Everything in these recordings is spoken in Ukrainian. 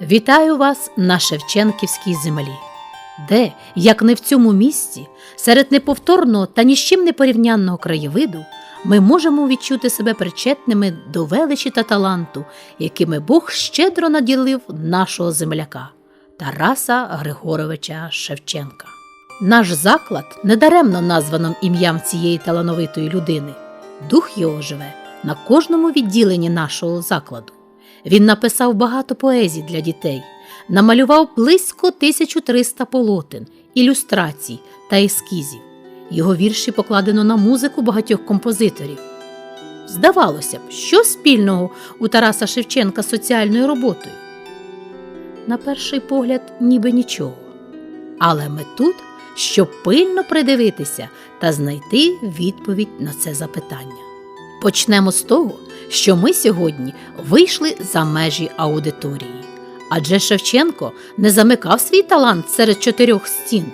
Вітаю вас на Шевченківській землі, де, як не в цьому місці, серед неповторного та ні з чим не порівнянного краєвиду, ми можемо відчути себе причетними до величі та таланту, якими Бог щедро наділив нашого земляка Тараса Григоровича Шевченка. Наш заклад недаремно названо ім'ям цієї талановитої людини. Дух його живе на кожному відділенні нашого закладу. Він написав багато поезій для дітей, намалював близько 1300 полотен, ілюстрацій та ескізів. Його вірші покладено на музику багатьох композиторів. Здавалося б, що спільного у Тараса Шевченка з соціальною роботою? На перший погляд, ніби нічого. Але ми тут, щоб пильно придивитися та знайти відповідь на це запитання. Почнемо з того, що ми сьогодні вийшли за межі аудиторії. Адже Шевченко не замикав свій талант серед чотирьох стін.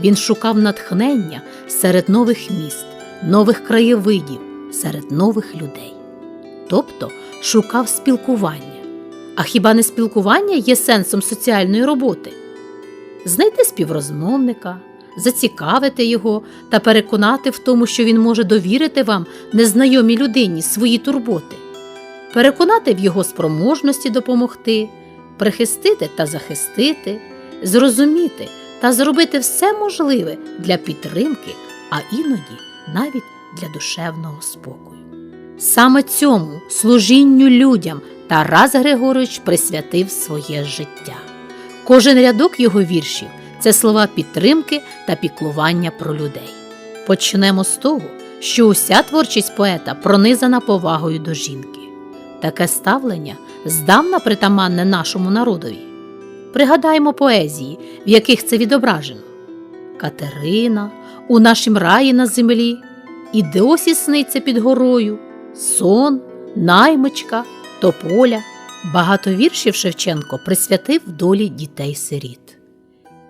Він шукав натхнення серед нових міст, нових краєвидів, серед нових людей. Тобто шукав спілкування. А хіба не спілкування є сенсом соціальної роботи? Знайти співрозмовника, зацікавити його та переконати в тому, що він може довірити вам незнайомій людині свої турботи, переконати в його спроможності допомогти, прихистити та захистити, зрозуміти та зробити все можливе для підтримки, а іноді навіть для душевного спокою. Саме цьому служінню людям Тарас Григорович присвятив своє життя. Кожен рядок його віршів це слова підтримки та піклування про людей. Почнемо з того, що уся творчість поета пронизана повагою до жінки. Таке ставлення здавна притаманне нашому народові. Пригадаємо поезії, в яких це відображено. Катерина, у нашім раї на землі, і досі сниться під горою, сон, наймичка, тополя. Багато віршів Шевченко присвятив долі дітей-сиріт.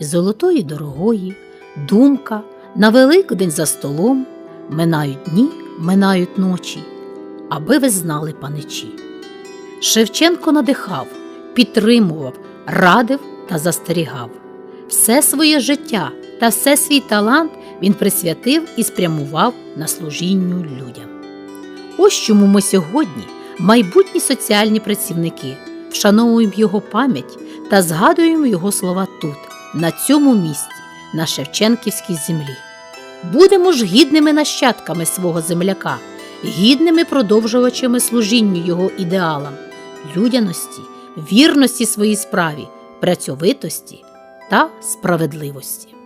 Золотої дорогої, думка, на Великдень за столом минають дні, минають ночі, аби ви знали паничі. Шевченко надихав, підтримував, радив та застерігав. Все своє життя та все свій талант він присвятив і спрямував на служінню людям. Ось чому ми сьогодні, майбутні соціальні працівники, вшановуємо його пам'ять та згадуємо його слова тут, на цьому місці, на Шевченківській землі. Будемо ж гідними нащадками свого земляка, гідними продовжувачами служінню його ідеалам, людяності, вірності своїй справі, працьовитості та справедливості.